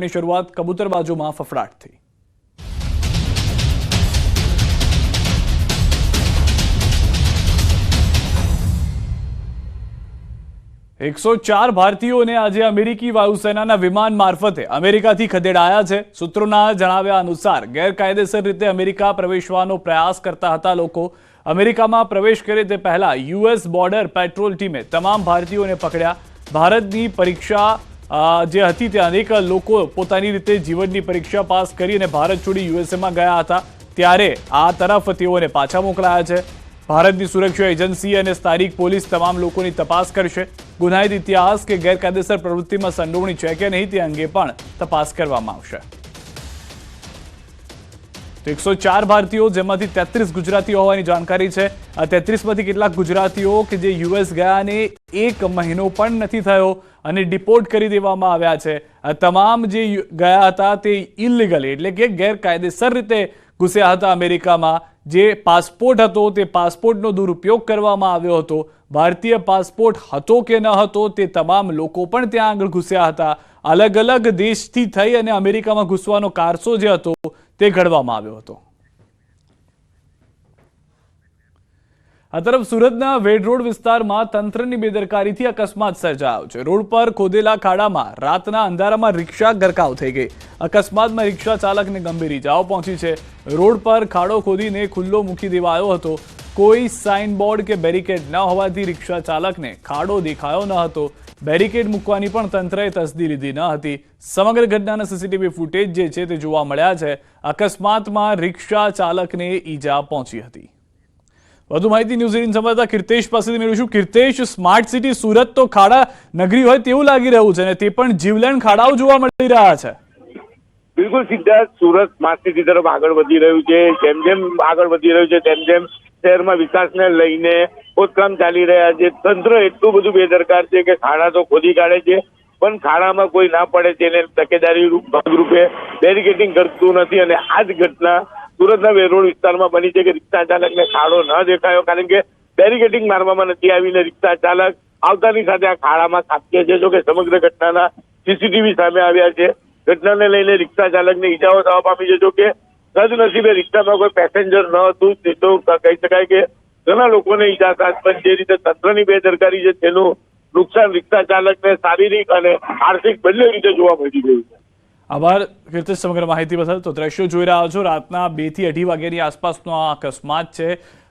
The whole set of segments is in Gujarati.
ની શરૂઆત કબૂતરબાજુમાં ફફડાટથી એકસો ચાર ભારતીયોને આજે અમેરિકી વાયુસેનાના વિમાન મારફતે અમેરિકાથી ખદેડાયા છે. સૂત્રોના જણાવ્યા અનુસાર ગેરકાયદેસર રીતે અમેરિકા પ્રવેશવાનો પ્રયાસ કરતા હતા લોકો. અમેરિકામાં પ્રવેશ કરે તે પહેલા યુએસ બોર્ડર પેટ્રોલ ટીમે તમામ ભારતીયોને પકડ્યા. ભારતની પરીક્ષા જે હતી તે અનેક લોકો પોતાની રીતે જીવનની પરીક્ષા પાસ કરી અને ભારત છોડી યુએસએમાં ગયા હતા. ત્યારે આ તરફ તેઓને પાછા મોકલાયા છે. ભારતની સુરક્ષા એજન્સી અને સ્થાનિક પોલીસ તમામ લોકોની તપાસ કરશે. ગુનાહિત ઇતિહાસ કે ગેરકાયદેસર પ્રવૃત્તિમાં સંડોવણી છે કે નહીં તે અંગે પણ તપાસ કરવામાં આવશે. એકસો ચાર ભારતીયો, જેમાંથી તેત્રીસ ગુજરાતીઓ હોવાની જાણકારી છે. આ તેત્રીસમાંથી કેટલાક ગુજરાતીઓ કે જે યુએસ ગયાને એક મહિનો પણ નથી થયો અને ડિપોર્ટ કરી દેવામાં આવ્યા છે. આ તમામ જે ગયા હતા તે ઇલીગલી એટલે કે ગેરકાયદેસર રીતે ઘૂસ્યા હતા અમેરિકામાં. જે પાસપોર્ટ હતો તે પાસપોર્ટનો દુરુપયોગ કરવામાં આવ્યો હતો. ભારતીય પાસપોર્ટ હતો કે ન હતો તે તમામ લોકો પણ ત્યાં આગળ ઘૂસ્યા હતા. અલગ અલગ દેશથી થઈ અને અમેરિકામાં ઘૂસવાનો કારસો જે હતો તે ઘડવામાં આવ્યો હતો. આ તરફ સુરતના વેડ રોડ વિસ્તારમાં તંત્રની બેદરકારીથી અકસ્માત સર્જાયો છે. રોડ પર ખોદેલા ખાડામાં રાતના અંધારામાં રિક્ષા ગરકાવ થઈ ગઈ. અકસ્માતમાં રિક્ષા ચાલકને ગંભીર ઇજાઓ પહોંચી છે. રોડ પર ખાડો ખોદીને ખુલ્લો મૂકી દેવાયો હતો. કોઈ સાઇન કે બેરિકેડ ન હોવાથી રિક્ષા ચાલકને ખાડો દેખાયો ન હતો. બેરિકેડ મૂકવાની પણ તંત્રએ તસદી લીધી ન હતી. સમગ્ર ઘટનાના સીસીટીવી ફૂટેજ જે છે તે જોવા મળ્યા છે. અકસ્માતમાં રિક્ષા ચાલકને ઈજા પહોંચી હતી. વધુ માહિતી ન્યૂઝ એટીન સંવાદદાતા કીર્તેશ પાસેથી મેળવીશું. કીર્તેશ, સ્માર્ટ સિટી, સુરત તો ખાડા નગરી હોય તેવું લાગી રહ્યું છે અને તે પણ જીવલેણ ખાડાઓ જોવા મળી રહ્યા છે. બિલકુલ સિદ્ધાર્થ સુરત સ્માર્ટ સિટી તરફ આગળ વધી રહ્યું છે. જેમ જેમ આગળ વધી રહ્યું છે, તેમ જેમ શહેરમાં વિકાસને લઈને ખોદકામ ચાલી રહ્યા છે. તંત્ર એટલું બધું બેદરકાર છે કે ખાડા તો ખોદી કાઢે છે, પણ ખાડામાં કોઈ ના પડે તેને તકેદારી રૂપ- ભાગરૂપે બેરિકેડિંગ કરતું નથી અને આ જ ઘટના સુરતના વેરોડ વિસ્તારમાં બની છે કે રિક્ષા ચાલકને ખાડો ન દેખાયો, કારણ કે બેરિકેડિંગ મારવામાં નથી આવીને રિક્ષા ચાલક આવતાની સાથે આ ખાડામાં ખાબકે છે. જોકે સમગ્ર ઘટનાના સીસીટીવી સામે આવ્યા છે. ઘટનાને લઈને રિક્ષા ચાલકને ઈજાઓ થવા પામી છે. જો કે સદનસીબે રિક્ષામાં કોઈ પેસેન્જર ન હતું, તે તો કહી શકાય કે ઘણા લોકોને ઈજા થાય પણ જે રીતે તંત્રની બેદરકારી છે, તેનું નુકસાન રિક્ષા ચાલકને શારીરિક અને આર્થિક બંને રીતે જોવા મળી ગયું છે. આભાર કીર્તિ સમગ્ર માહિતી બદલ. તો દ્રશ્યો જોઈ રહ્યા છો, રાતના બેથી અઢી વાગ્યાની આસપાસનો આ અકસ્માત છે.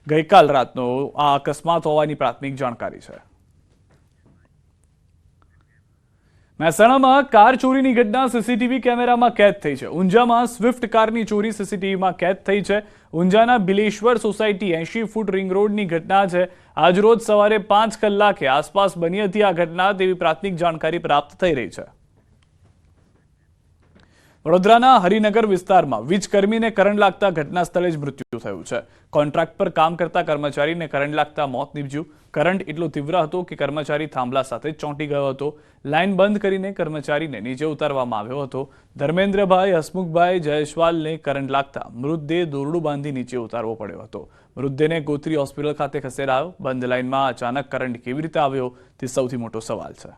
ગઈકાલ રાતનો આ અકસ્માત હોવાની પ્રાથમિક જાણકારી છે. મહેસાણામાં કાર ચોરીની ઘટના સીસીટીવી કેમેરામાં કેદ થઈ છે. ઊંઝામાં સ્વિફ્ટ કારની ચોરી સીસીટીવીમાં કેદ થઈ છે. ઊંઝાના બિલેશ્વર સોસાયટી એંશી ફૂટ રિંગ રોડની ઘટના છે. આજરોજ સવારે પાંચ કલાકે આસપાસ બની હતી આ ઘટના તેવી પ્રાથમિક જાણકારી પ્રાપ્ત થઈ રહી છે. વડોદરાના હરિનગર વિસ્તારમાં વીજકર્મીને કરંટ લાગતા ઘટના સ્થળે જ મૃત્યુ થયું છે. કોન્ટ્રાક્ટ પર કામ કરતા કર્મચારીને કરંટ લાગતા મોત નીપજ્યું. કરંટ એટલો તીવ્ર હતો કે કર્મચારી થાંભલા સાથે ચોંટી ગયો હતો. લાઇન બંધ કરીને કર્મચારીને નીચે ઉતારવામાં આવ્યો હતો. ધર્મેન્દ્રભાઈ હસમુખભાઈ જયસ્વાલને કરંટ લાગતા મૃતદેહ દોરડું બાંધી નીચે ઉતારવો પડ્યો હતો. મૃતદેહને ગોત્રી હોસ્પિટલ ખાતે ખસેડાયો. બંધ લાઇનમાં અચાનક કરંટ કેવી રીતે આવ્યો તે સૌથી મોટો સવાલ છે.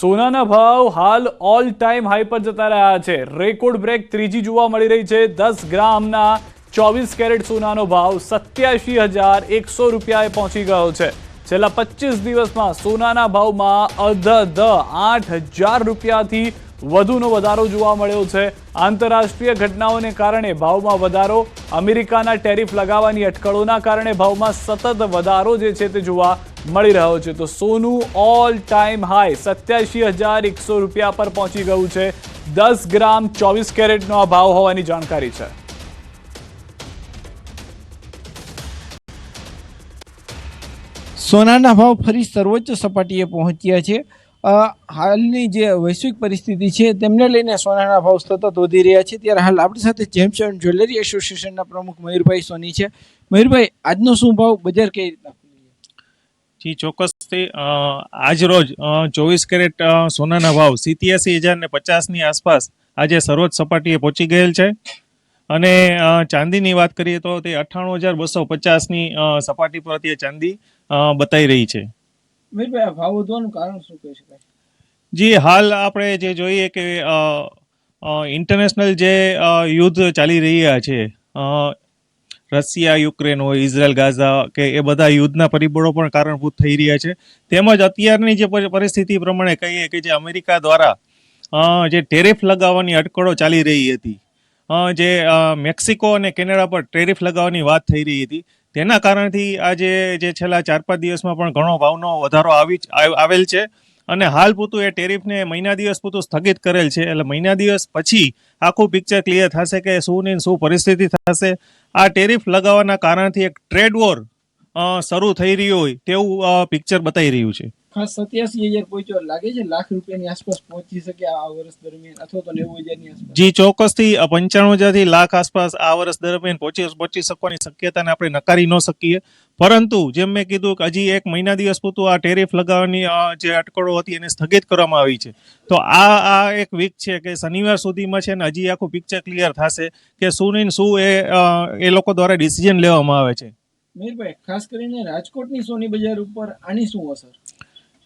સોનાના ભાવ હાલ ઓલ ટાઈમ હાઈ પર જતા રહ્યા છે. રેકોર્ડ બ્રેક ત્રીજી જોવા મળી રહી છે. દસ ગ્રામના ચોવીસ કેરેટ સોનાનો ભાવ સત્યાસી હજાર એકસો રૂપિયાએ પહોંચી ગયો છે. છેલ્લા પચીસ દિવસમાં સોનાના ભાવમાં અધધ આઠ હજાર રૂપિયાથી વધુનો વધારો જોવા મળ્યો છે. આંતરરાષ્ટ્રીય ઘટનાઓને કારણે ભાવમાં વધારો, અમેરિકાના ટેરિફ લગાવવાની અટકળોના કારણે ભાવમાં સતત વધારો જે છે તે જોવા મળી રહ્યો છે. તો સોનું ઓલ ટાઈમ હાઈ સત્યાસી હજાર એકસો રૂપિયા પર પહોંચી ગયું છે. દસ ગ્રામ ચોવીસ કેરેટનો આ ભાવ હોવાની જાણકારી છે. સોનાના ભાવ ફરી સર્વોચ્ચ સપાટીએ પહોંચ્યા છે. હાલની જે વૈશ્વિક પરિસ્થિતિ છે, તેમને લઈને સોનાના ભાવ સતત વધી રહ્યા છે. ત્યારે હાલ આપણી સાથે જેમ્સ એન્ડ જ્વેલરી એસોસિએશનના પ્રમુખ મયુરભાઈ સોની છે. મયુરભાઈ, આજનો શું ભાવ બજાર કઈ રીતના જી, ચોક્કસથી આજ રોજ ચોવીસ કેરેટ સોનાના ભાવ સિત્યાસી હજાર ને પચાસની આસપાસ આજે સર્વોચ્ચ સપાટીએ પહોંચી ગયેલ છે. અને ચાંદીની વાત કરીએ તો તે અઠ્ઠાણું હજાર બસો પચાસની સપાટી પર અત્યારે ચાંદી. બતાવી રહી છે. મયુરભાઈ આ ભાવ વધવાનું કારણ શું કહી શકાય? જી હાલ આપણે જે જોઈએ કે ઇન્ટરનેશનલ જે યુદ્ધ ચાલી રહ્યા છે રશિયા યુક્રેન હોય ઇઝરાયલ ગાઝા કે એ બધા યુદ્ધના પરિબળો પણ કારણભૂત થઈ રહ્યા છે. તેમજ અત્યારની જે પરિસ્થિતિ પ્રમાણે કહીએ કે જે અમેરિકા દ્વારા જે ટેરિફ લગાવવાની અટકળો ચાલી રહી હતી જે મેક્સિકો અને કેનેડા પર ટેરિફ લગાવવાની વાત થઈ રહી હતી તેના કારણથી આજે જે છેલ્લા ચાર પાંચ દિવસમાં પણ ઘણો ભાવનો વધારો આવી આવ- આવેલ છે. અને હાલ પૂરતું એ ટેરિફને મહિના દિવસ પૂરતું સ્થગિત કરેલ છે. એટલે મહિના દિવસ પછી આખું પિક્ચર ક્લિયર થશે કે શું ને શું પરિસ્થિતિ થશે. આ ટેરિફ લગાવવાના કારણથી એક ટ્રેડ વોર શરૂ થઈ રહ્યું હોય તેવું પિક્ચર બતાવી રહ્યું છે. ખાસ સત્યાસી હજાર પહોંચ્યો લાગે છે લાખ રૂપિયાની આસપાસ પહોંચી શકે આ વર્ષ દરમિયાન અથવા તો નેવું હજારની આસપાસ. જી ચોક્કસથી પંચાણું હજારથી લાખ આસપાસ આ વર્ષ દરમિયાન પહોંચી પહોંચી શકવાની શક્યતાને આપણે નકારી ન શકીએ. પરંતુ જેમ મેં કીધું કે હજી એક મહિના દિવસ પૂરતું આ ટેરિફ લગાવવાની જે અટકળો હતી એને સ્થગિત કરવામાં આવી છે. તો આ આ એક વીક છે કે શનિવાર સુધીમાં છે ને હજી આખું પિક્ચર ક્લિયર થશે કે શું ને શું એ એ લોકો દ્વારા ડિસિઝન લેવામાં આવે છે. મેરભાઈ ખાસ કરીને રાજકોટની સોની બજાર ઉપર આની શું અસર?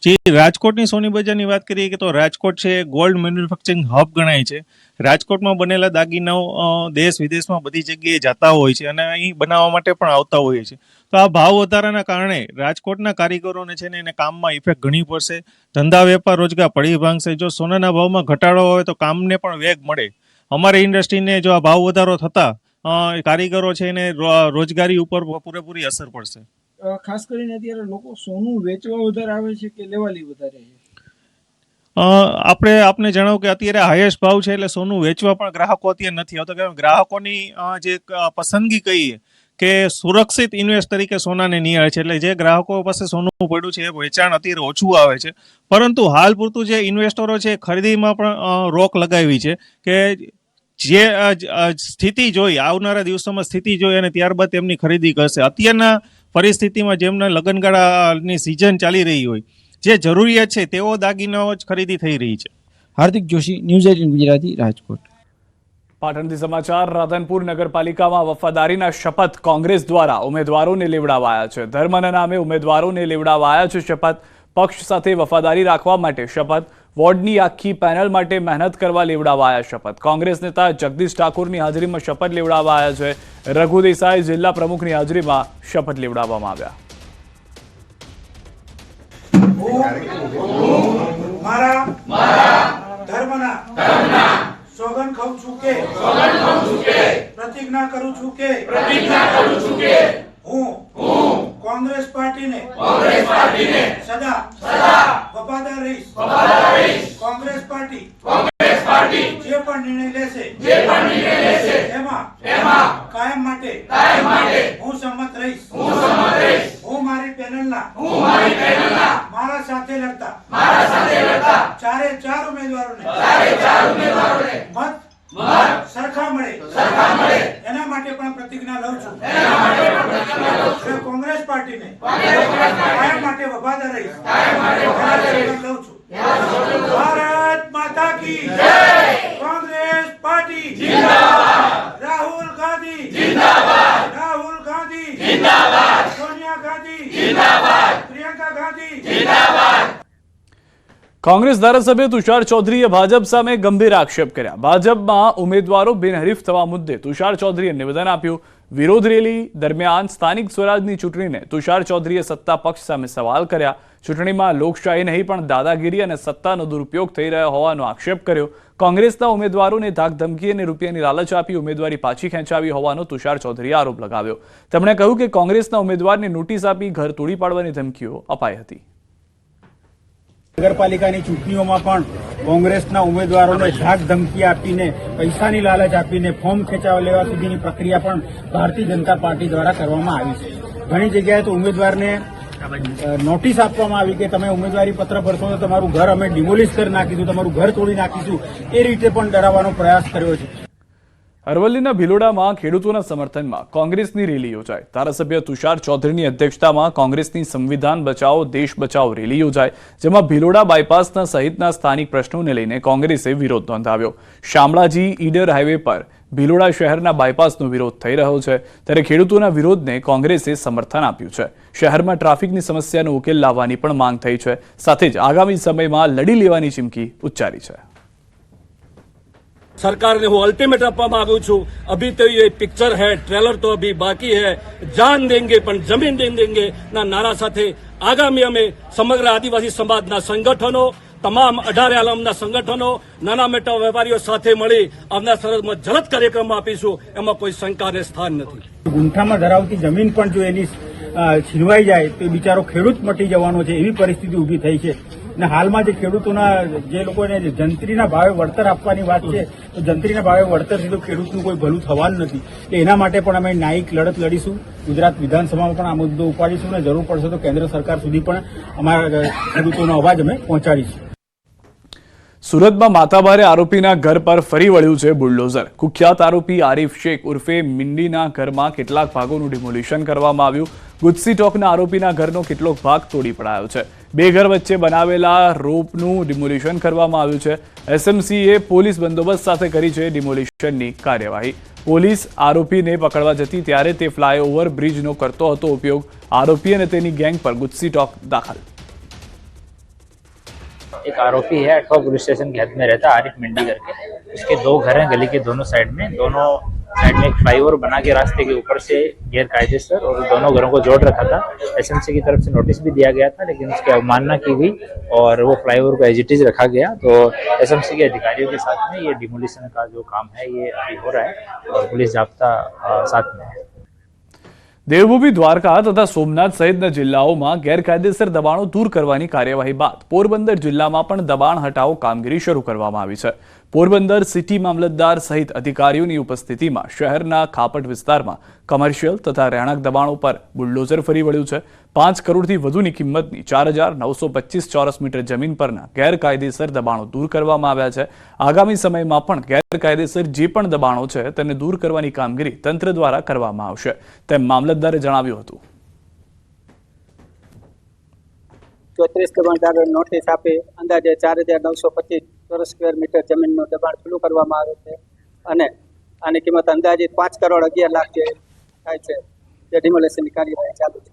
જે, રાજકોટની સોની બજારની વાત કરીએ કે તો રાજકોટ છે ગોલ્ડ મેન્યુફેક્ચરિંગ હબ ગણાય છે. રાજકોટમાં બનેલા દાગીનાઓ દેશ વિદેશમાં બધી જગ્યાએ જતા હોય છે અને અહીં બનાવવા માટે પણ આવતા હોય છે. તો આ ભાવ વધારાના કારણે રાજકોટના કારીગરોને છે ને એને કામમાં ઇફેક્ટ ઘણી પડશે. ધંધા, વેપાર, રોજગાર પડી ભાંગશે. જો સોનાના ભાવમાં ઘટાડો હોય તો કામને પણ વેગ મળે. અમારી ઇન્ડસ્ટ્રીને જો આ ભાવ વધારો થતા કારીગરો છે એને રોજગારી ઉપર પૂરેપૂરી અસર પડશે. ખાસ કરીને અત્યારે લોકો સોનું વેચવા વધારે આવે છે કે લેવાલી વધારે છે? આપણે, આપને જણાવું કે અત્યારે હાઈએસ્ટ ભાવ છે એટલે સોનું વેચવા પણ ગ્રાહકો અત્યારે નથી આવતા. કારણ ગ્રાહકોની જે પસંદગી કહીએ કે સુરક્ષિત ઇન્વેસ્ટ તરીકે સોનાને નિહાળે છે. એટલે જે ગ્રાહકો પાસે સોનું પડ્યું છે એ વેચાણ અત્યારે ઓછું આવે છે. પરંતુ હાલ પૂરતું જે ઇન્વેસ્ટરો છે ખરીદીમાં પણ રોક લગાવી છે કે જે સ્થિતિ જોઈ, આવનારા દિવસોમાં સ્થિતિ જોઈ અને ત્યારબાદ તેમની ખરીદી કરશે. અત્યારના પરિસ્થિતિમાં જેમને લગ્નગાળાની સિઝન ચાલી રહી હોય જે જરૂરિયાત છે તેવો દાગીનાઓ જ ખરીદી થઈ રહી છે. Hardik Joshi news eighteen Gujarati Rajkot. પાટણથી સમાચાર રાધનપુર નગરપાલિકામાં વફાદારીના શપથ કોંગ્રેસ દ્વારા ઉમેદવારોને લેવડાવાયા છે. ધર્મના નામે ઉમેદવારોને લેવડાવાયા છે શપથ. પક્ષ સાથે વફાદારી રાખવા માટે શપથ વોર્ડની આખી પેનલ માટે મહેનત કરવા લેવડાવાયા શપથ. કોંગ્રેસ નેતા જગદીશ ઠાકોરની હાજરીમાં શપથ લેવડાવાયા છે. રઘુ દેસાઈ જિલ્લા પ્રમુખની હાજરીમાં શપથ લેવડાવવામાં આવ્યા. મારા ધર્મના સોગન ખાઉં છું કે પ્રતિજ્ઞા કરું છું કે હું કોંગ્રેસ પાર્ટીને કોંગ્રેસ પાર્ટીને સદા વફાદાર રહીશ. કોંગ્રેસ પાર્ટી જે પણ નિર્ણય લેશે એમાં કાયમ માટે હું સંમત રહીશ. હું મારી પેનલના હું મારા સાથે લડતા. ચારે ચાર ઉમેદવારોને મત સરખા મળે. એના માટે પણ પ્રતિજ્ઞા લઉં છું. અને કોંગ્રેસ પાર્ટીને કાયમ માટે વફાદાર રહીશ. એના શપથ લઉં છું. ભારત માતા કી Congress party. Rahul Gandhi. Rahul Gandhi. Sonia Gandhi. Priyanka Gandhi. Congress ધારાસભ્ય તુષાર ચૌધરીએ ભાજપ સામે ગંભીર આક્ષેપ કર્યા. ભાજપમાં ઉમેદવારો બિનહરીફ થવા મુદ્દે તુષાર ચૌધરીએ નિવેદન આપ્યું. વિરોધ રેલી દરમિયાન સ્થાનિક સ્વરાજની ચૂંટણીને તુષાર ચૌધરીએ સત્તા પક્ષ સામે સવાલ કર્યા. ચૂંટણીમાં લોકશાહી નહીં, પણ દાદાગીરી અને સત્તાનો દુરુપયોગ થઈ રહ્યો હોવાનો આક્ષેપ કર્યો. કોંગ્રેસના ઉમેદવારોને ધાકધમકી અને રૂપિયાની લાલચ આપી ઉમેદવારી પાછી ખેંચાવી હોવાનો તુષાર ચૌધરીએ આરોપ લગાવ્યો. તેમણે કહ્યું કે કોંગ્રેસના ઉમેદવારને નોટિસ આપી ઘર તોડી પાડવાની ધમકીઓ અપાઈ હતી. નગરપાલિકાની ચૂંટણીઓમાં પણ કોંગ્રેસના ઉમેદવારોને ધાક ધમકી આપીને, પૈસાની લાલચ આપીને ફોર્મ ખેંચાવા લેવા સુધીની પ્રક્રિયા પણ ભારતીય જનતા પાર્ટી દ્વારા કરવામાં આવી છે. ઘણી જગ્યાએ તો ઉમેદવારને નોટિસ આપવામાં આવી કે તમે ઉમેદવારી પત્ર ભરશો તો તમારું ઘર અમે ડિમોલિશ કરી નાખીશું, તમારું ઘર તોડી નાખીશું, એ રીતે પણ ડરાવવાનો પ્રયાસ કર્યો છે. અરવલ્લીના ભિલોડામાં ખેડૂતોના સમર્થનમાં કોંગ્રેસની રેલી યોજાઈ. ધારાસભ્ય તુષાર ચૌધરીની અધ્યક્ષતામાં કોંગ્રેસની સંવિધાન બચાવો, દેશ બચાવો રેલી યોજાઈ, જેમાં ભિલોડા બાયપાસના સહિતના સ્થાનિક પ્રશ્નોને લઈને કોંગ્રેસે વિરોધ નોંધાવ્યો. શામળાજી ઈડર હાઈવે પર ભિલોડા શહેરના બાયપાસનો વિરોધ થઈ રહ્યો છે. ત્યારે ખેડૂતોના વિરોધને કોંગ્રેસે સમર્થન આપ્યું છે. શહેરમાં ટ્રાફિકની સમસ્યાનો ઉકેલ લાવવાની પણ માંગ થઈ છે. સાથે જ આગામી સમયમાં લડી લેવાની ચીમકી ઉચ્ચારી છે. सरकार ने वो अल्टीमेट આપવામાં આવ્યું છું અભી તો ये पिक्चर है ट्रेलर तो अभी बाकी है જાન દેંગે પણ જમીન દે દેંગે ના નારા સાથે આગામી અમે સમગ્ર આદિવાસી સમાજના સંગઠનો તમામ અઢારે આલમના સંગઠનો નાના મોટા વેપારીઓ સાથે મળી આવનાર સરહદમાં જલદ કાર્યક્રમ આપીશું એમાં કોઈ શંકાને સ્થાન નથી ગુંઠામાં ધરાવતી જમીન પણ જો એની અ, છીનવાઈ જાય તો એ બિચારો ખેડૂત મટી જવાનો છે એવી પરિસ્થિતિ ઊભી થઈ છે અને હાલમાં જે ખેડૂતોના, જે લોકોને જંત્રીના ભાવે વળતર આપવાની વાત છે, તો જંત્રીના ભાવે વળતર તો ખેડૂતનું કોઈ ભલું થવાનું નથી. એના માટે પણ અમે ન્યાયિક લડત લડીશું. ગુજરાત વિધાનસભામાં પણ આ મુદ્દો ઉપાડીશું અને જરૂર પડશે તો કેન્દ્ર સરકાર સુધી પણ અમારા ખેડૂતોનો અવાજ અમે પહોંચાડીશું. સુરતમાં માતાભારે આરોપીના ઘર પર ફરી વળ્યું છે બુલડોઝર. કુખ્યાત આરોપી આરીફ શેખ ઉર્ફે મિંડીના ઘરમાં કેટલાક ભાગોનું ડિમોલિશન કરવામાં આવ્યું. ગુજસી ટોકના આરોપીના ઘરનો કેટલોક ભાગ તોડી પડાયો છે. બે ઘર વચ્ચે બનાવેલા રોપનું ડિમોલિશન કરવામાં આવ્યું છે એસએમસીએ પોલીસ બંદોબસ્ત સાથે કરી છે ડિમોલિશનની કાર્યવાહી પોલીસ આરોપીને પકડવા જતી ત્યારે તે ફ્લાયઓવર બ્રિજનો કરતો હતો ઉપયોગ આરોપી અને તેની ગેંગ પર ગુજસી ટોક દાખલ एक आरोपी है अठवा पुलिस स्टेशन की हद में रहता है आरिफ मंडी करके उसके दो घर हैं गली के दोनों साइड में दोनों साइड में एक फ्लाईओवर बना के रास्ते के ऊपर से गैर कायदेसर और दोनों घरों को जोड़ रखा था। एसएमसी की तरफ़ से नोटिस भी दिया गया था, लेकिन उसकी अवमानना की गई और वो फ्लाईओवर को एज इट इज़ रखा गया। तो एसएमसी के अधिकारियों के साथ में ये डिमोलिशन का जो काम है, ये अभी हो रहा है और पुलिस जाब्ता साथ में है। દેવભૂમિ દ્વારકા તથા સોમનાથ સહિતના જિલ્લાઓમાં ગેરકાયદેસર દબાણો દૂર કરવાની કાર્યવાહી બાદ પોરબંદર જિલ્લામાં પણ દબાણ હટાવ કામગીરી શરૂ કરવામાં આવી છે. પોરબંદર સિટી મામલતદાર સહિત અધિકારીઓની ઉપસ્થિતિમાં શહેરના ખાપટ વિસ્તારમાં કમર્શિયલ તથા રહેણાંક દબાણો પર બુલડોઝર ફરી વળ્યું છે. પાંચ કરોડથી વધુની કિંમતની ચાર હજાર નવસો પચીસ ચોરસ મીટર જમીન પરના ગેરકાયદેસર દબાણો દૂર કરવામાં આવ્યા છે. આગામી સમયમાં પણ ગેરકાયદેસર જે પણ દબાણો છે તેને દૂર કરવાની કામગીરી તંત્ર દ્વારા કરવામાં આવશે, તેમ મામલતદારે જણાવ્યું હતું. ચોત્રીસ દબાણદારો નોટિસ આપી અંદાજે ચાર હજાર નવસો પચીસ ચોરસ સ્ક્વેર મીટર જમીનનું દબાણ ખુલ્લું કરવામાં આવે છે અને આની કિંમત અંદાજે પાંચ કરોડ અગિયાર લાખ જે થાય છે. જે ડિમોલેશનની કાર્યવાહી ચાલુ છે.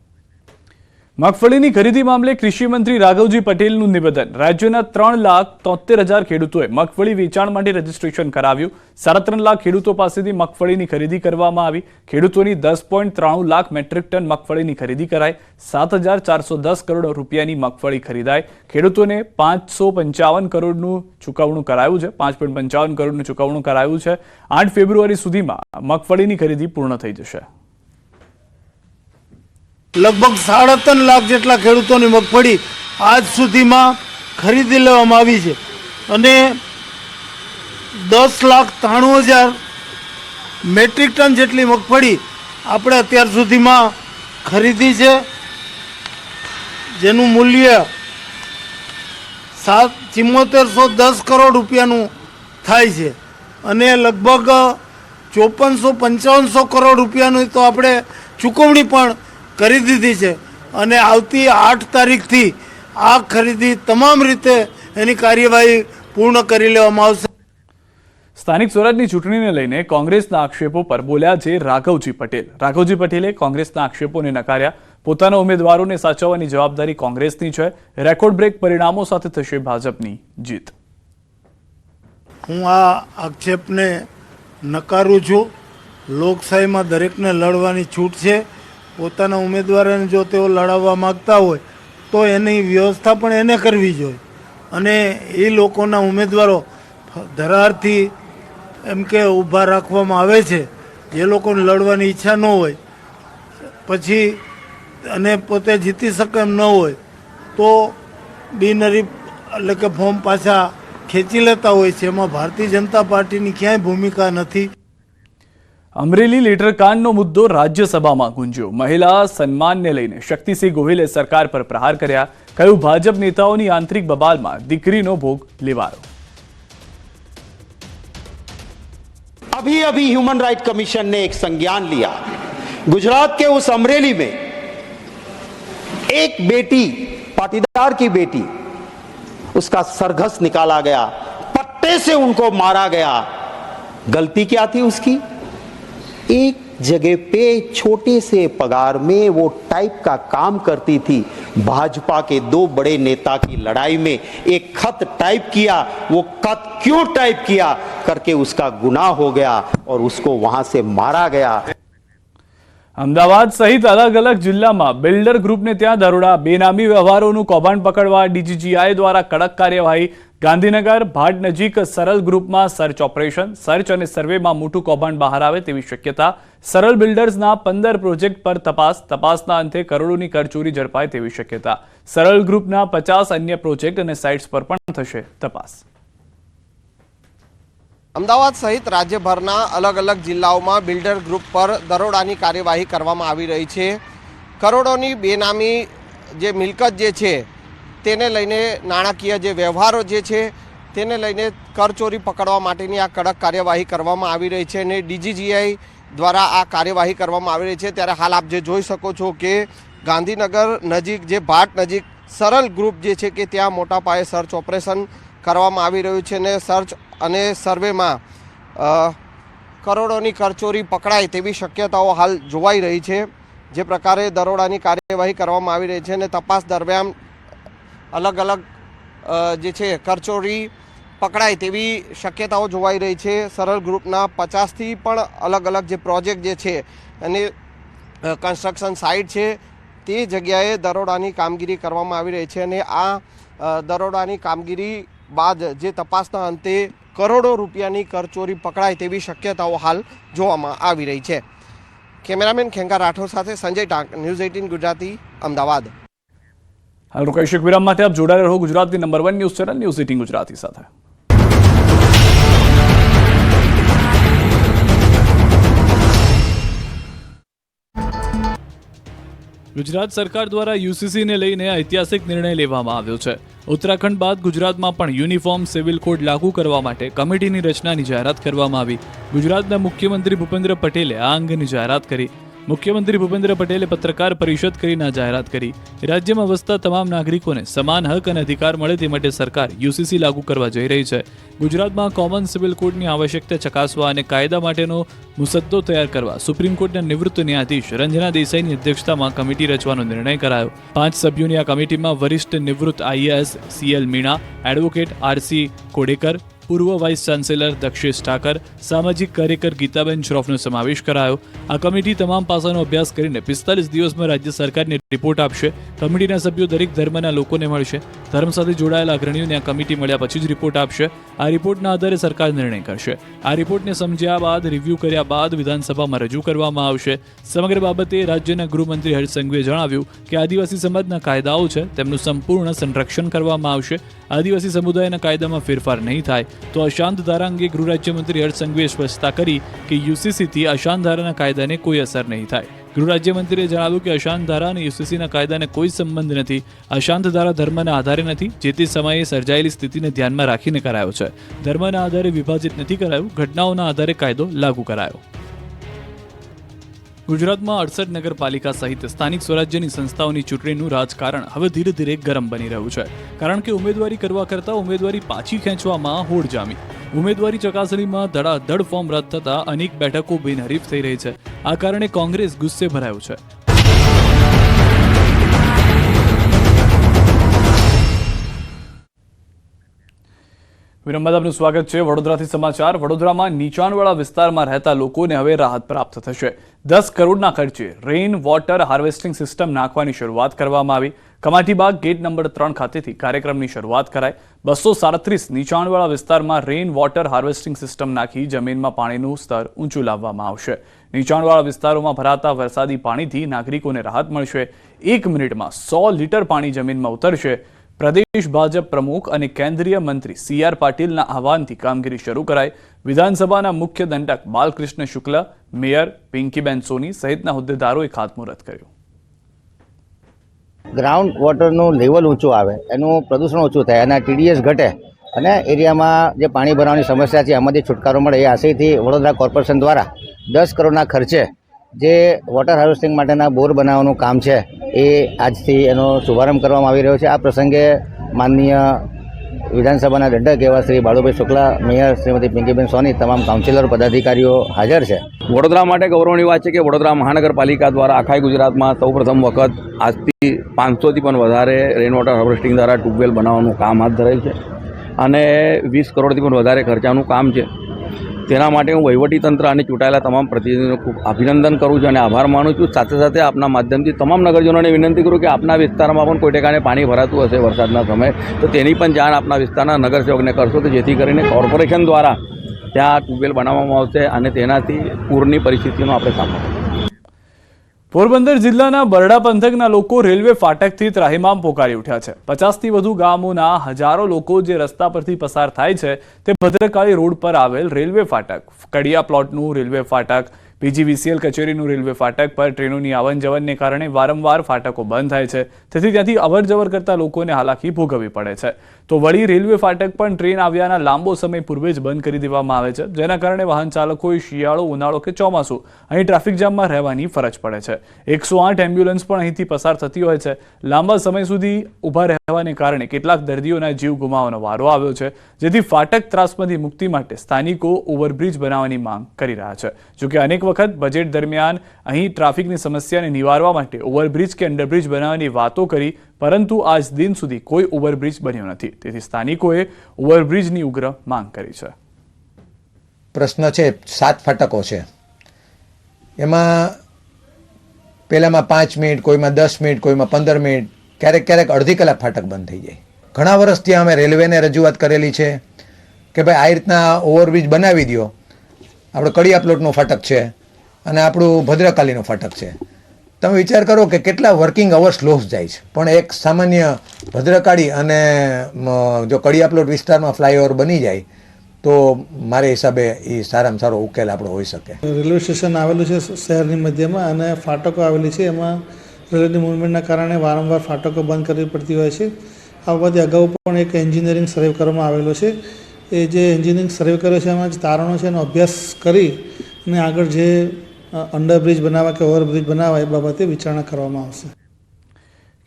મગફળીની ખરીદી મામલે કૃષિ મંત્રી રાઘવજી પટેલનું નિવેદન. રાજ્યના ત્રણ લાખ તોતેર હજાર ખેડૂતોએ મગફળી વેચાણ માટે રજીસ્ટ્રેશન કરાવ્યું. સાડા ત્રણ લાખ ખેડૂતો પાસેથી મગફળીની ખરીદી કરવામાં આવી. ખેડૂતોની દસ પોઈન્ટ ત્રાણું લાખ મેટ્રિક ટન મગફળીની ખરીદી કરાઈ. સાત હજાર ચારસો દસ કરોડ રૂપિયાની મગફળી ખરીદાઈ. ખેડૂતોને પાંચસો પંચાવન કરોડનું ચૂકવણું કરાયું છે. પાંચ પોઈન્ટ પંચાવન કરોડનું ચૂકવણું કરાયું છે. આઠ ફેબ્રુઆરી સુધીમાં મગફળીની ખરીદી પૂર્ણ થઈ જશે. લગભગ સાડા ત્રણ લાખ જેટલા ખેડૂતોની મગફળી આજ સુધીમાં ખરીદી લેવામાં આવી છે. અને દસ લાખ ત્રાણું હજાર મેટ્રિક ટન જેટલી મગફળી આપણે અત્યાર સુધીમાં ખરીદી છે. જેનું મૂલ્ય સાત, ચિમ્મોતેરસો દસ કરોડ રૂપિયાનું થાય છે. અને લગભગ ચોપનસો પંચાવનસો કરોડ રૂપિયાની તો આપણે ચૂકવણી પણ કરી દીધી છે. અને આવતી આઠ તારીખથી આ ખરીદી તમામ રીતે એની કાર્યવાહી પૂર્ણ કરી લેવામાં આવશે. સ્થાનિક સ્વરાજની ચૂંટણીને લઈને કોંગ્રેસના આક્ષેપો પર બોલ્યા છે રાઘવજી પટેલ. રાઘવજી પટેલે કોંગ્રેસના આક્ષેપોને નકાર્યા. પોતાના ઉમેદવારોને સાચવવાની જવાબદારી કોંગ્રેસની છે. રેકોર્ડ બ્રેક પરિણામો સાથે થશે ભાજપની જીત. હું આ આક્ષેપને નકારું છું. લોકશાહીમાં દરેકને લડવાની છૂટ છે. પોતાના ઉમેદવારોને જો તેઓ લડાવવા માગતા હોય, તો એની વ્યવસ્થા પણ એને કરવી જોઈએ. અને એ લોકોના ઉમેદવારો ધરારથી એમ કે ઊભા રાખવામાં આવે છે. જે લોકોને લડવાની ઈચ્છા ન હોય, પછી અને પોતે જીતી શકે એમ ન હોય, તો બિનરી એટલે કે ફોર્મ પાછા ખેંચી લેતા હોય છે. એમાં ભારતીય જનતા પાર્ટીની ક્યાંય ભૂમિકા નથી. અમરેલી લેટરકાંડનો મુદ્દો રાજ્યસભામાં ગુંજ્યો મહિલા સન્માનને લઈને શક્તિસિંહ ગોહિલે સરકાર પર પ્રહાર કર્યા કહ્યું ભાજપ નેતાઓની આંતરિક બબાલમાં દીકરીનો ભોગ લેવાયો अभी अभी ह्यूमन राइट कमीशन ने एक संज्ञान लिया गुजरात के उस अमरेली में एक बेटी पाटीदार की बेटी उसका सरघस निकाला गया पट्टे से उनको मारा गया गलती क्या थी उसकी एक जगह पे छोटे से पगार में वो टाइप का काम करती थी। भाजपा के दो बड़े नेता की लड़ाई में एक खत टाइप किया, वो खत क्यों टाइप किया? करके उसका गुनाह हो गया और उसको वहाँ से मारा गया। અમદાવાદ સહિત અલગ અલગ જિલ્લામાં બિલ્ડર ગ્રુપને ત્યાં દરોડા બેનામી વ્યવહારોનું કૌભાંડ પકડવા ડીજીજીઆઈ દ્વારા કડક કાર્યવાહી. ગાંધીનગર ભાટ નજીક સરળ ગ્રુપમાં સર્ચ ઓપરેશન, સર્ચ અને સર્વેમાં મોટું કૌભાંડ બહાર આવે તેવી શક્યતા. સરળ બિલ્ડર્સના પંદર પ્રોજેક્ટ પર તપાસ, તપાસના અંતે કરોડોની કરચોરી ઝડપાય તેવી શક્યતા. સરળ ગ્રુપના પચાસ અન્ય પ્રોજેક્ટ અને સાઇટ્સ પર પણ થશે તપાસ. અમદાવાદ સહિત રાજ્યભરના અલગ અલગ જિલ્લાઓમાં બિલ્ડર ગ્રુપ પર દરોડાની કાર્યવાહી કરવામાં આવી રહી છે. કરોડોની બેનામી જે મિલકત જે છે, તેને લઈને નાણાકીય જે વ્યવહારો જે છે, તેને લઈને કરચોરી પકડવા માટેની આ કડક કાર્યવાહી કરવામાં આવી રહી છે અને ડીજીજીઆઈ દ્વારા આ કાર્યવાહી કરવામાં આવી રહી છે. ત્યારે હાલ આપ જે જોઈ શકો છો કે ગાંધીનગર નજીક જે ભાટ નજીક સરળ ગ્રુપ જે છે કે ત્યાં મોટા પાયે સર્ચ ઓપરેશન કરવામાં આવી રહ્યું છે અને સર્ચ અને સર્વેમાં કરોડોની કરચોરી પકડાય તેવી શક્યતાઓ હાલ જોવાઈ રહી છે, જે પ્રકારે દરોડાની કાર્યવાહી કરવામાં આવી રહી છે અને તપાસ દરમિયાન અલગ અલગ જે છે કરચોરી પકડાય તેવી શક્યતાઓ જોવાઈ રહી છે. સરળ ગ્રુપના પચાસથી પણ અલગ અલગ જે પ્રોજેક્ટ જે છે અને કન્સ્ટ્રક્શન સાઇટ છે, તે જગ્યાએ દરોડાની કામગીરી કરવામાં આવી રહી છે અને આ દરોડાની કામગીરી બાદ જે તપાસના અંતે કરોડો રૂપિયાની કરચોરી પકડાય તેવી શક્યતાઓ હાલ જોવામાં આવી રહી છે. કેમેરામેન ખેંગા રાઠોડ સાથે સંજય ટાંક, ન્યૂઝ એઇટીન ગુજરાતી, અમદાવાદ. હાલ રોકાઈ વિરામ માટે આપ જોડાયેલા રહો ગુજરાતની number one news channel news eighteen Gujarati સાથે. ગુજરાત સરકાર દ્વારા યુસીસીને લઈને ઐતિહાસિક નિર્ણય લેવામાં આવ્યો છે. ઉત્તરાખંડ બાદ ગુજરાતમાં પણ યુનિફોર્મ સિવિલ કોડ લાગુ કરવા માટે કમિટીની રચનાની જાહેરાત કરવામાં આવી. ગુજરાતના મુખ્યમંત્રી ભૂપેન્દ્ર પટેલે આ અંગેની જાહેરાત કરી. મુખ્યમંત્રી ભૂપેન્દ્ર પટેલે પત્રકાર પરિષદ કરીને જાહેરાત કરી. રાજ્યમાં વસતા તમામ નાગરિકોને સમાન હક અને અધિકાર મળે તે માટે સરકાર યુસીસી લાગુ કરવા જઈ રહી છે. ગુજરાતમાં કોમન સિવિલ કોડની આવશ્યકતા ચકાસવા અને કાયદા માટેનો મુસદ્દો તૈયાર કરવા સુપ્રીમ કોર્ટના નિવૃત્ત ન્યાયાધીશ રંજના દેસાઈની અધ્યક્ષતામાં કમિટી રચવાનો નિર્ણય કરાયો. પાંચ સભ્યોની આ કમિટીમાં વરિષ્ઠ નિવૃત્ત IAS CL Meena, advocate RC Kodekar પૂર્વ વાઇસ ચાન્સેલર દક્ષેશ ઠાકર, સામાજિક કાર્યકર ગીતાબેન શ્રોફનો સમાવેશ કરાયો. આ કમિટી તમામ પાસાનો અભ્યાસ કરીને પિસ્તાલીસ દિવસમાં રાજ્ય સરકારને રિપોર્ટ આપશે. કમિટીના સભ્યો દરેક ધર્મના લોકોને મળશે. ધર્મ સાથે જોડાયેલા અગ્રણીઓને આ કમિટી મળ્યા પછી જ રિપોર્ટ આપશે. આ રિપોર્ટના આધારે સરકાર નિર્ણય કરશે. આ રિપોર્ટને સમજ્યા બાદ રિવ્યૂ કર્યા બાદ વિધાનસભામાં રજૂ કરવામાં આવશે. સમગ્ર બાબતે રાજ્યના ગૃહમંત્રી હર્ષ સંઘવીએ જણાવ્યું કે આદિવાસી સમાજના કાયદાઓ છે, તેમનું સંપૂર્ણ સંરક્ષણ કરવામાં આવશે. આદિવાસી સમુદાયના કાયદામાં ફેરફાર નહીં થાય. તો અશાંત ધારા અંગે ગૃહ રાજ્યમંત્રી હર્ષ સંઘવીએ સ્પષ્ટતા કરી કે યુસીસીથી અશાંત ધારાના કાયદાને કોઈ અસર નહીં થાય. ગૃહ રાજ્યમંત્રીએ જણાવ્યું કે અશાંત ધારા અને યુસીસીના કાયદાને કોઈ સંબંધ નથી. અશાંત ધારા ધર્મના આધારે નથી, જે તે સમયે સર્જાયેલી સ્થિતિને ધ્યાનમાં રાખીને કરાયો છે. ધર્મના આધારે વિભાજિત નથી કરાયું, ઘટનાઓના આધારે કાયદો લાગુ કરાયો. ગુજરાતમાં અડસઠ નગરપાલિકા સહિત સ્થાનિક સ્વરાજ્યની સંસ્થાઓની ચૂંટણીનું રાજકારણ હવે ધીરે ધીરે ગરમ બની રહ્યું છે. કારણ કે ઉમેદવારી કરવા કરતાં ઉમેદવારી પાછી ખેંચવામાં હોડ જામી ઉમેદવારી ચકાસણીમાં ધડાધડ ફોર્મ રદ થતાં અનેક બેઠકો બિનહરીફ થઈ રહી છે. આ કારણે કોંગ્રેસ ગુસ્સે ભરાયું છે. વિરામ આપનું સ્વાગત છે. વડોદરાથી સમાચાર. વડોદરામાં નીચાણવાળા વિસ્તારમાં રહેતા લોકોને હવે રાહત પ્રાપ્ત થશે. દસ કરોડના ખર્ચે રેઇન વોટર હાર્વેસ્ટિંગ સિસ્ટમ નાખવાની શરૂઆત કરવામાં આવી. કમાટીબાગ ગેટ નંબર ત્રણ ખાતેથી કાર્યક્રમની શરૂઆત કરાઈ. બસો સાડત્રીસ નીચાણવાળા વિસ્તારમાં રેઇન વોટર હાર્વેસ્ટિંગ સિસ્ટમ નાખી જમીનમાં પાણીનું સ્તર ઊંચું લાવવામાં આવશે. નીચાણવાળા વિસ્તારોમાં ભરાતા વરસાદી પાણીથી નાગરિકોને રાહત મળશે. એક મિનિટમાં સો લીટર પાણી જમીનમાં ઉતરશે. પ્રદેશ ભાજપ પ્રમુખ અને કેન્દ્રીય મંત્રી સી આર પાટીલના આહવાનથી કામગીરી શરૂ કરાઈ. વિધાનસભાના મુખ્ય દંડક બાલકૃષ્ણ શુક્લ, મેયર પિંકીબેન સોની સહિતના હોદ્દેદારોએ ખાતમુહૂર્ત કર્યું. ગ્રાઉન્ડ વોટરનું લેવલ ઊંચું આવે, એનું પ્રદૂષણ ઓછું થાય અને ટીડીએસ ઘટે અને એરિયામાં જે પાણી ભરવાની સમસ્યા છે, એમાંથી છુટકારો મળે એ આશયથી વડોદરા કોર્પોરેશન દ્વારા દસ કરોડના ખર્ચે જે વોટર હાર્વેસ્ટિંગ માટેના બોર બનાવવાનું કામ છે, એ આજથી એનો શુભારંભ કરવામાં આવી રહ્યો છે. આ પ્રસંગે માનનીય વિધાનસભાના દંડક એવા શ્રી બાળુભાઈ શુક્લા, મેયર શ્રીમતી પિંકીબેન સોની, તમામ કાઉન્સિલર પદાધિકારીઓ હાજર છે. વડોદરા માટે ગૌરવની વાત છે કે વડોદરા મહાનગરપાલિકા દ્વારા આખા ગુજરાતમાં સૌપ્રથમ વખત આજથી પાંચસોથી પણ વધારે રેન વોટર હાર્વેસ્ટિંગ દ્વારા ટ્યુબવેલ બનાવવાનું કામ હાથ ધરાયું છે. અને વીસ કરોડથી પણ વધારે ખર્ચાનું કામ છે. તેના માટે હું વહીવટીતંત્ર અને ચૂંટાયેલા તમામ પ્રતિનિધિઓનું ખૂબ અભિનંદન કરું છું અને આભાર માનું છું. સાથે સાથે આપના માધ્યમથી તમામ નગરજનોને વિનંતી કરું કે આપના વિસ્તારમાં પણ કોઈ ટેકાને પાણી ભરાતું હશે વરસાદના સમયે, તો તેની પણ જાણ આપના વિસ્તારના નગરસેવકને કરશો. તો જેથી કરીને કોર્પોરેશન દ્વારા ત્યાં ટ્યુબવેલ બનાવવામાં આવશે અને તેનાથી પૂરની પરિસ્થિતિનો આપણે સામનો પોરબંદર જિલ્લાના બરડા પંથકના લોકો રેલવે ફાટકથી ત્રાહિમામ પોકારી ઉઠ્યા છે. પચાસથી વધુ ગામોના હજારો લોકો જે રસ્તા પરથી પસાર થાય છે, તે ભદ્રકાળી રોડ પર આવેલ રેલવે ફાટક, કડિયા પ્લોટનું રેલવે ફાટક, પીજીવીસીએલ કચેરીનું રેલવે ફાટક પર ટ્રેનોની આવન જવનને કારણે વારંવાર ફાટકો બંધ થાય છે. તેથી ત્યાંથી અવર કરતા લોકોને હાલાકી ભોગવવી પડે છે. તો વળી રેલવે ફાટક પણ ટ્રેન આવ્યાના લાંબો સમય પૂર્વે જ બંધ કરી દેવામાં આવે છે, જેના કારણે વાહન ચાલકોએ શિયાળો, ઉનાળો કે ચોમાસું અહીં ટ્રાફિક જામમાં રહેવાની ફરજ પડે છે. એકસો આઠ એમ્બ્યુલન્સ પણ અહીંથી પસાર થતી હોય છે. લાંબા સમય સુધી ઊભા રહેવાને કારણે કેટલાક દર્દીઓના જીવ ગુમાવવાનો વારો આવ્યો છે, જેથી ફાટક ત્રાસમાંથી મુક્તિ માટે સ્થાનિકો ઓવરબ્રિજ બનાવવાની માંગ કરી રહ્યા છે. જોકે અનેક વખત બજેટ દરમિયાન અહીં ટ્રાફિકની સમસ્યાને નિવારવા માટે ઓવરબ્રિજ કે અંડરબ્રિજ બનાવવાની વાતો કરી પરંતુ આજ દિન સુધી કોઈ ઓવરબ્રિજ બન્યો નથી. તેથી સ્થાનિકોએ ઓવરબ્રિજની ઉગ્ર માંગ કરી છે. પ્રશ્ન છે, સાત ફાટકો છે. એમાં પહેલામાં પાંચ મિનિટ, કોઈમાં દસ મિનિટ, કોઈમાં પંદર મિનિટ, ક્યારેક ક્યારેક અડધી કલાક ફાટક બંધ થઈ જાય. ઘણા વર્ષથી અમે રેલવેને રજૂઆત કરેલી છે કે ભાઈ આ રીતના ઓવરબ્રિજ બનાવી દો આપણે કડિયા પ્લોટનું ફાટક છે અને આપણું ભદ્રકાલીનું ફાટક છે. તમે વિચાર કરો કે કેટલા વર્કિંગ અવર્સ લોસ જાય છે. પણ એક સામાન્ય ભદ્રકાળી અને જો કડિયાપ્લોટ વિસ્તારમાં ફ્લાયઓવર બની જાય, તો મારે હિસાબે એ સારામાં સારો ઉકેલ આપણો હોઈ શકે. રેલવે સ્ટેશન આવેલું છે શહેરની મધ્યમાં અને ફાટકો આવેલી છે. એમાં રેલવેની મુવમેન્ટના કારણે વારંવાર ફાટકો બંધ કરવી પડતી હોય છે. આ બાબતે અગાઉ પણ એક એન્જિનિયરિંગ સર્વે કરવામાં આવેલો છે. એ જે એન્જિનિયરિંગ સર્વે કર્યો છે, એમાં તારણો છે એનો અભ્યાસ કરી અને આગળ જે અંડરબ્રિજ બનાવવા કે ઓવરબ્રિજ બનાવવા એ બાબતે વિચારણા કરવામાં આવશે.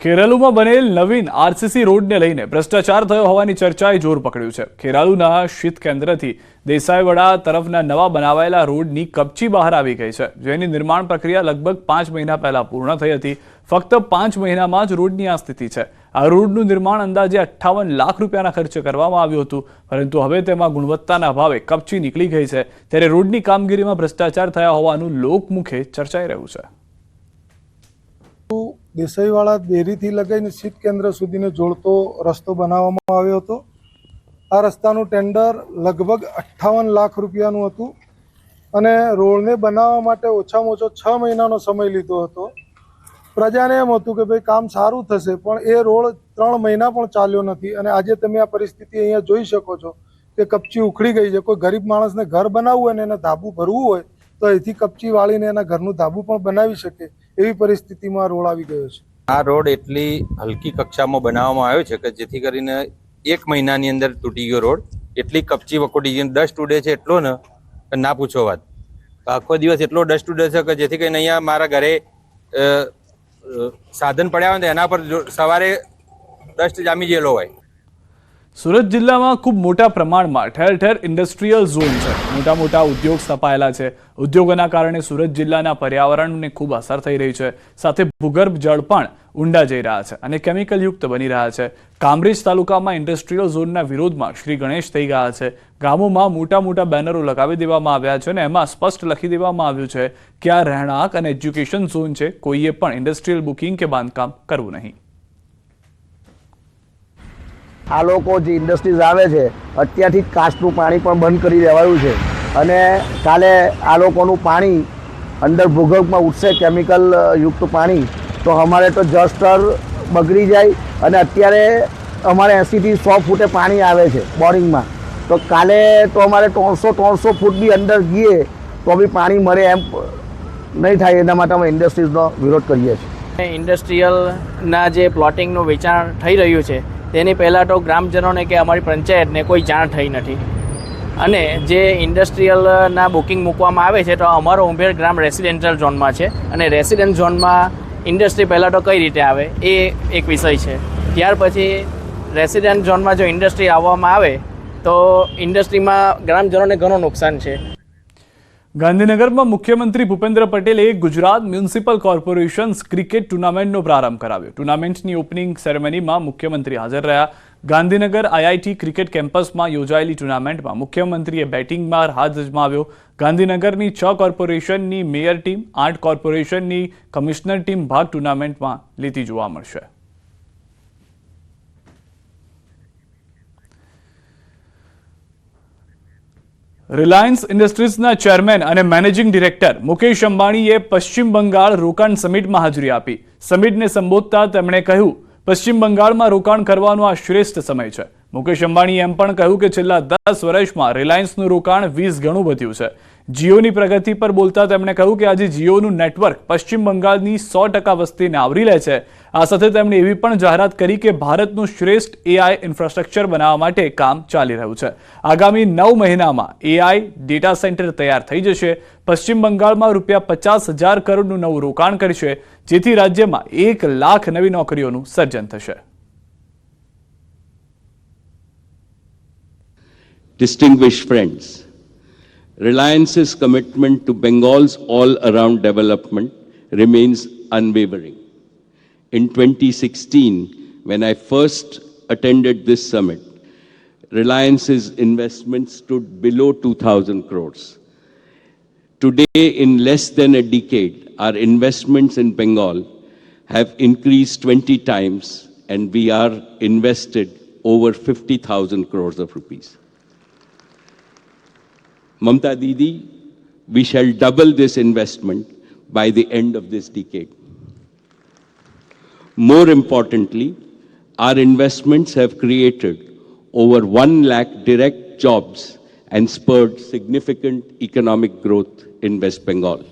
ખેરાલુમાં બનેલ નવીન આરસીસી રોડને લઈને ભ્રષ્ટાચાર થયો હોવાની ચર્ચાએ જોર પકડ્યું છે. ખેરાલુના શીત કેન્દ્રથી દેસાઈવાડા તરફના નવા બનાવાયેલા રોડની કપચી બહાર આવી ગઈ છે. જેની નિર્માણ પ્રક્રિયા લગભગ પાંચ મહિના પહેલા પૂર્ણ થઈ હતી. ફક્ત પાંચ મહિનામાં જ રોડની આ સ્થિતિ છે. આ રોડનું નિર્માણ અંદાજે અઠ્ઠાવન લાખ રૂપિયાના ખર્ચે કરવામાં આવ્યું હતું. પરંતુ હવે તેમાં ગુણવત્તાના અભાવે કપચી નીકળી ગઈ છે. ત્યારે રોડની કામગીરીમાં ભ્રષ્ટાચાર થયા હોવાનું લોકમુખે ચર્ચાઈ રહ્યું છે. દેસાઈવાળા ડેરીથી લગાવીને શીત કેન્દ્ર સુધીને જોડતો રસ્તો બનાવવામાં આવ્યો હતો. આ રસ્તાનું ટેન્ડર લગભગ અઠ્ઠાવન લાખ રૂપિયાનું હતું અને રોડને બનાવવા માટે ઓછામાં ઓછો છ મહિનાનો સમય લીધો હતો. પ્રજાને એમ હતું કે ભાઈ કામ સારું થશે, પણ એ રોડ ત્રણ મહિના પણ ચાલ્યો નથી અને આજે તમે આ પરિસ્થિતિ અહીંયા જોઈ શકો છો કે કપચી ઉખડી ગઈ છે. કોઈ ગરીબ માણસને ઘર બનાવવું હોય અને એને ધાબું ભરવું હોય તો અહીંથી કપચી વાળીને એના ઘરનું ધાબુ પણ બનાવી શકે એવી પરિસ્થિતિમાં રોડ આવી ગયો છે. આ રોડ એટલી હલકી કક્ષામાં બનાવવામાં આવ્યો છે કે જેથી કરીને એક મહિનાની અંદર તૂટી ગયો રોડ. એટલી કપચી વકોટી ગઈ ડસ્ટ ઉડે છે એટલો ને ના પૂછો વાત. આખો દિવસ એટલો ડસ્ટ ઉડે છે કે જેથી કરીને અહીંયા મારા ઘરે સાધન પડ્યા હોય એના પર સવારે ડસ્ટ જામી ગયેલો હોય. સુરત જિલ્લામાં ખૂબ મોટા પ્રમાણમાં ઠેર ઠેર ઇન્ડસ્ટ્રીયલ ઝોન છે. મોટા મોટા ઉદ્યોગ સ્થપાયેલા છે. ઉદ્યોગોના કારણે સુરત જિલ્લાના પર્યાવરણને ખૂબ અસર થઈ રહી છે. સાથે ભૂગર્ભ જળ પણ ઊંડા જઈ રહ્યા છે અને કેમિકલયુક્ત બની રહ્યા છે. કામરેજ તાલુકામાં ઇન્ડસ્ટ્રીયલ ઝોનના વિરોધમાં શ્રી ગણેશ થઈ ગયા છે. ગામોમાં મોટા મોટા બેનરો લગાવી દેવામાં આવ્યા છે અને એમાં સ્પષ્ટ લખી દેવામાં આવ્યું છે કે આ રહેણાંક અને એજ્યુકેશન ઝોન છે, કોઈએ પણ ઇન્ડસ્ટ્રીયલ બુકિંગ કે બાંધકામ કરવું નહીં. આ લોકો જે ઇન્ડસ્ટ્રીઝ આવે છે, અત્યારથી કાસ્ટનું પાણી પણ બંધ કરી દેવાયું છે. અને કાલે આ લોકોનું પાણી અંદર ભૂગર્ભમાં ઉઠશે કેમિકલ યુક્ત પાણી, તો અમારે તો જસ્ટર બગડી જાય અને અત્યારે અમારે એંસીથી સો ફૂટે પાણી આવે છે બોરિંગમાં. તો કાલે તો અમારે ત્રણસો ત્રણસો ફૂટ બી અંદર ગઈએ તો બી પાણી મળે એમ નહીં થાય એના માટે અમે ઇન્ડસ્ટ્રીઝનો વિરોધ કરીએ છીએ. ઇન્ડસ્ટ્રીયલના જે પ્લોટિંગનું વેચાણ થઈ રહ્યું છે, તેની પહેલાં તો ગ્રામજનોને કે અમારી પંચાયતને કોઈ જાણ થઈ નથી. અને જે ઇન્ડસ્ટ્રીયલના બુકિંગ મૂકવામાં આવે છે, તો અમારો ઉંભેર ગ્રામ રેસિડેન્શિયલ ઝોનમાં છે. અને રેસિડેન્ટ ઝોનમાં ઇન્ડસ્ટ્રી પહેલાં તો કઈ રીતે આવે, એ એક વિષય છે. ત્યાર પછી રેસિડેન્ટ ઝોનમાં જો ઇન્ડસ્ટ્રી આવવામાં આવે તો ઇન્ડસ્ટ્રીમાં ગ્રામજનોને ઘણું નુકસાન છે. ગાંધીનગરમાં મુખ્યમંત્રી ભૂપેન્દ્ર પટેલે ગુજરાત મ્યુનિસિપલ કોર્પોરેશન્સ ક્રિકેટ ટુર્નામેન્ટનો પ્રારંભ કરાવ્યો. ટુર્નામેન્ટની ઓપનિંગ સેરેમનીમાં મુખ્યમંત્રી હાજર રહ્યા. ગાંધીનગર આઈઆઈટી ક્રિકેટ કેમ્પસમાં યોજાયેલી ટુર્નામેન્ટમાં મુખ્યમંત્રીએ બેટિંગમાં હાથ અજમાવ્યો. ગાંધીનગરની છ કોર્પોરેશનની મેયર ટીમ, આઠ કોર્પોરેશનની કમિશનર ટીમ ભાગ ટુર્નામેન્ટમાં લેતી જોવા મળશે. રિલાયન્સ ઇન્ડસ્ટ્રીઝના ચેરમેન અને મેનેજિંગ ડિરેક્ટર મુકેશ અંબાણીએ પશ્ચિમ બંગાળ રોકાણ સમિટમાં હાજરી આપી. સમિટને સંબોધતા તેમણે કહ્યું, પશ્ચિમ બંગાળમાં રોકાણ કરવાનો આ શ્રેષ્ઠ સમય છે. મુકેશ અંબાણીએ એમ પણ કહ્યું કે છેલ્લા દસ વર્ષમાં રિલાયન્સનું રોકાણ વીસ ગણું વધ્યું છે. જીઓની પ્રગતિ પર બોલતા તેમણે કહ્યું કે આજે જીઓનું નેટવર્ક પશ્ચિમ બંગાળની સો ટકા વસ્તીને આવરી લે છે. આ સાથે તેમણે એવી પણ જાહેરાત કરી કે ભારતનું શ્રેષ્ઠ એઆઈ ઇન્ફ્રાસ્ટ્રક્ચર બનાવવા માટે કામ ચાલી રહ્યું છે. આગામી નવ મહિનામાં એઆઈ ડેટા સેન્ટર તૈયાર થઈ જશે. પશ્ચિમ બંગાળમાં રૂપિયા પચાસ હજાર કરોડનું નવું રોકાણ કરશે જેથી રાજ્યમાં એક લાખ નવી નોકરીઓનું સર્જન થશે. Distinguished friends, Reliance's commitment to Bengal's all around development remains unwavering. In 2016, when I first attended this summit, Reliance's investment stood below 2,000 crores. Today, in less than a decade, our investments in Bengal have increased 20 times and we are invested over 50,000 crores of rupees. Mamta Didi, we shall double this investment by the end of this decade. More importantly, our investments have created over 1 lakh direct jobs and spurred significant economic growth in West Bengal.